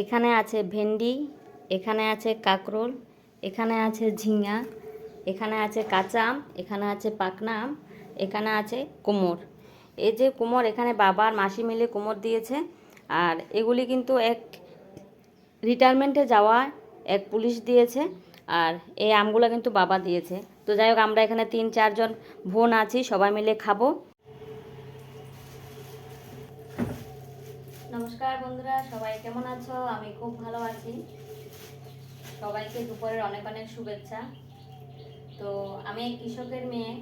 এখানে আছে ভেন্ডি, এখানে আছে কাকরোল, এখানে আছে ঝিঙা, এখানে আছে কাঁচা আম, এখানে আছে পাকনা আম, এখানে আছে কোমর। এই যে কোমর এখানে বাবা আর মাসি মিলে কোমর দিয়েছে, আর এগুলি কিন্তু এক রিটায়ারমেন্টে যাওয়া এক পুলিশ দিয়েছে, আর এই আমগুলো কিন্তু বাবা দিয়েছে। তো যাই হোক, আমরা এখানে তিন চারজন বোন আছি, সবাই মিলে খাব। নমস্কার বন্ধুরা, সবাই কেমন আছো? আমি খুব ভালো আছি। সবাইকে দুপুরের অনেক অনেক শুভেচ্ছা। তো আমি কৃষকের মেয়ে,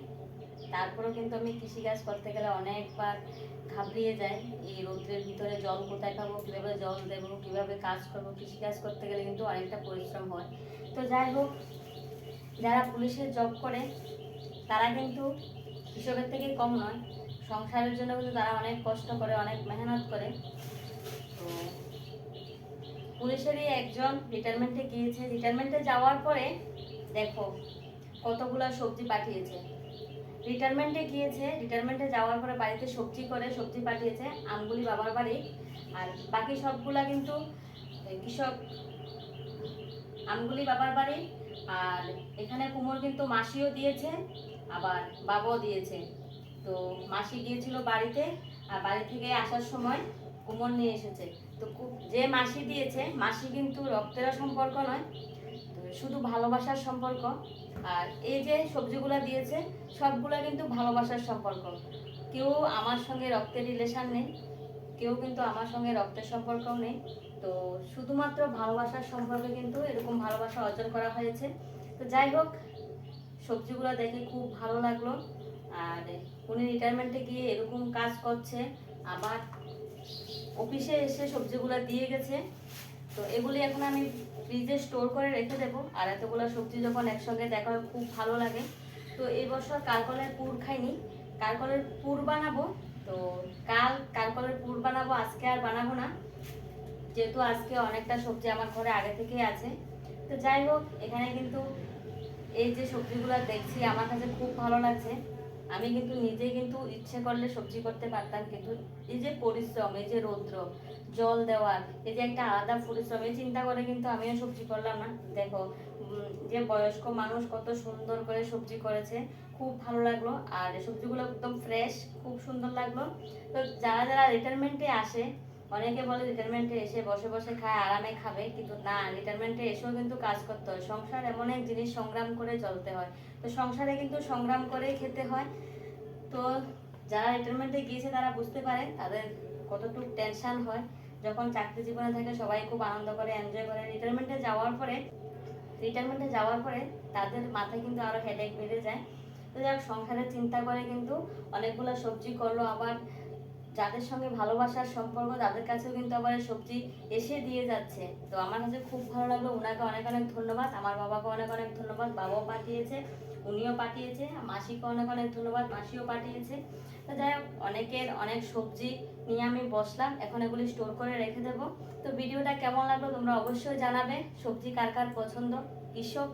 তারপরেও কিন্তু আমি কৃষিকাজ করতে গেলে অনেকবার ঘাবড়িয়ে যাই। এই রৌদ্রের ভিতরে জল কোথায় পাবো, কীভাবে জল দেবো, কীভাবে কাজ করব, কৃষিকাজ করতে গেলে কিন্তু অনেকটা পরিশ্রম হয়। তো যাই হোক, যারা পুলিশের জব করে, তারা কিন্তু কৃষকের থেকে কম নয়। সংসারের জন্য কিন্তু তারা অনেক কষ্ট করে, অনেক মেহনত করে। তো পুলিশেরই একজন রিটায়ারমেন্টে গিয়েছে। রিটায়ারমেন্টে যাওয়ার পরে দেখো কতগুলো সবজি পাঠিয়েছে। রিটায়ারমেন্টে গিয়েছে রিটায়ারমেন্টে যাওয়ার পরে বাড়িতে সবজি করে, সবজি পাঠিয়েছে, আমগুলি বাবার বাড়ি। আর বাকি সবগুলা কিন্তু কৃষক আমগুলি বাবার বাড়ি। আর এখানে কুমোর কিন্তু মাসিও দিয়েছে, আবার বাবাও দিয়েছে। তো মাসি গিয়েছিল বাড়িতে, আর বাড়ি থেকে আসার সময় কুমোর নিয়ে এসেছে। তো যে মাসি দিয়েছে, মাসি কিন্তু রক্তের সম্পর্ক নয়, তো শুধু ভালোবাসার সম্পর্ক। আর এই যে সবজিগুলো দিয়েছে, সবগুলো কিন্তু ভালোবাসার সম্পর্ক। কেউ আমার সঙ্গে রক্তের রিলেশান নেই, কেউ কিন্তু আমার সঙ্গে রক্তের সম্পর্কও নেই। তো শুধুমাত্র ভালোবাসার সম্পর্কে কিন্তু এরকম ভালোবাসা অর্জন করা হয়েছে। তো যাই হোক, সবজিগুলো দেখে খুব ভালো লাগল। আর উনি রিটায়ারমেন্টে গিয়ে এরকম কাজ করছে, আবার অফিসে এসে সবজিগুলো দিয়ে গেছে। তো এগুলি এখন আমি ফ্রিজে স্টোর করে রেখে দেবো। আর এতগুলো সবজি যখন একসঙ্গে দেখা হয় খুব ভালো লাগে। তো এই বছর কালকলের পুর খাইনি। কালকলের পুর বানাবো। তো কাল কালকলের পুর বানাবো, আজকে আর বানাবো না। যেহেতু আজকে অনেকটা সবজি আমার ঘরে আগে থেকেই আছে। তো যাই হোক, এখানে কিন্তু এই যে সবজিগুলো দেখছি, আমার কাছে খুব ভালো লাগছে। আমি কিন্তু নিজে কিন্তু ইচ্ছে করলে সবজি করতে পারতাম, কিন্তু এই যে পরিশ্রম, এই যে রৌদ্র, জল দেওয়া, এই যে একটা আলাদা পরিশ্রম, এই চিন্তা করে কিন্তু আমিও সবজি করলাম না। দেখো যে বয়স্ক মানুষ কত সুন্দর করে সবজি করেছে, খুব ভালো লাগল। আর সবজিগুলো একদম ফ্রেশ খুব সুন্দর লাগল। তো যারা যারা রিটায়ারমেন্টে আসে অনেকে বলে রিটায়ারমেন্টে এসে বসে বসে খায়, আরামে খাবে, কিন্তু না রিটায়ারমেন্টে এসেও কিন্তু কাজ করতে হয়। সংসার এমন এক জিনিস সংগ্রাম করে চলতে হয়। তো সংসারে কিন্তু সংগ্রাম করেই খেতে হয়। তো যারা রিটায়ারমেন্টে গিয়েছে, তারা বুঝতে পারে তাদের কতটুকু টেনশন হয়। যখন চাকরি জীবনে থাকে, সবাই খুব আনন্দ করে এনজয় করে। রিটায়ারমেন্টে যাওয়ার পরে রিটায়ারমেন্টে যাওয়ার পরে তাদের মাথায় কিন্তু আরও হেডেক বেড়ে যায়। তো যাক সংসারের চিন্তা করে কিন্তু অনেকগুলো সবজি করল, আবার যাদের সঙ্গে ভালোবাসার সম্পর্ক, তাদের কাছেও কিন্তু আবার সবজি এসে দিয়ে যাচ্ছে। তো আমার কাছে খুব ভালো লাগল। ওনাকে অনেক অনেক ধন্যবাদ। আমার বাবাকে অনেক অনেক ধন্যবাদ। বাবাও পাঠিয়েছে, উনিও পাঠিয়েছে, মাসিকে অনেক অনেক ধন্যবাদ, মাসিও পাঠিয়েছে। তো যাই হোক, অনেকের অনেক সবজি নিয়ে আমি বসলাম। এখন এগুলি স্টোর করে রেখে দেবো। তো ভিডিওটা কেমন লাগল তোমরা অবশ্যই জানাবে। সবজি কার কার পছন্দ? কৃষক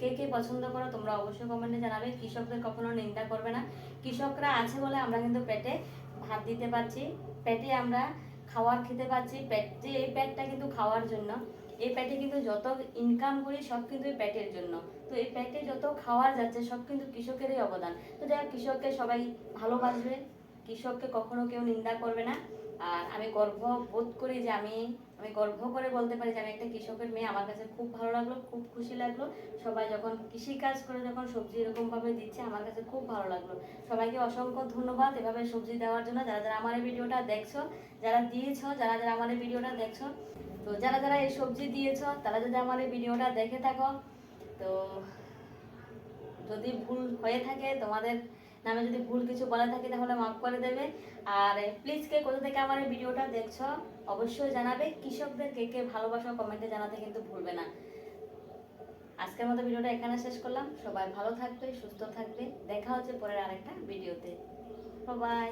কে কে পছন্দ করো তোমরা অবশ্যই কমেন্টে জানাবে। কৃষকদের কখনো নিন্দা করবে না। কৃষকরা আছে বলে আমরা কিন্তু পেটে ভাত দিতে পারছি, পেটে আমরা খাওয়ার খেতে পারছি, পেট যে এই পেটটা কিন্তু খাওয়ার জন্য। এই পেটে কিন্তু যত ইনকাম করি সব কিন্তু এই পেটের জন্য। তো এই পেটে যত খাওয়া যাচ্ছে সব কিন্তু কৃষকেরই অবদান। তো যাই কৃষককে সবাই ভালোবাসবে, কৃষককে কখনো কেউ নিন্দা করবে না। আর আমি গর্ব বোধ করি যে আমি আমি গর্ব করে বলতে পারি যে আমি একটা কৃষকের মেয়ে। আমার কাছে খুব ভালো লাগল, খুব খুশি লাগল। সবাই যখন কৃষি কাজ করে যখন সবজি এরকম ভাবে দিচ্ছে, আমার কাছে খুব ভালো লাগল। সবাইকে অসংখ্য ধন্যবাদ এভাবে সবজি দেওয়ার জন্য। যারা যারা আমার এই ভিডিওটা দেখছ, যারা দিয়েছ, যারা যারা আমার এই ভিডিওটা দেখছ, তো যারা যারা এই সবজি দিয়েছ, তারা যদি আমার এই ভিডিওটা দেখে থাকো, তো যদি ভুল হয়ে থাকে তোমাদের নামে যদি ভুল কিছু বলে থাকি তাহলে মাফ করে দেবে। আর প্লিজ কে কোথা থেকে আমার এই ভিডিওটা দেখছ, অবশ্যই জানাবে। কৃষকদের কে কে ভালোবাসা কমেন্টে জানাতে কিন্তু ভুলবে না। আজকের মতো ভিডিওটা এখানে শেষ করলাম। সবাই ভালো থাকবে, সুস্থ থাকবে। দেখা হচ্ছে পরের আরেকটা ভিডিওতে। বাই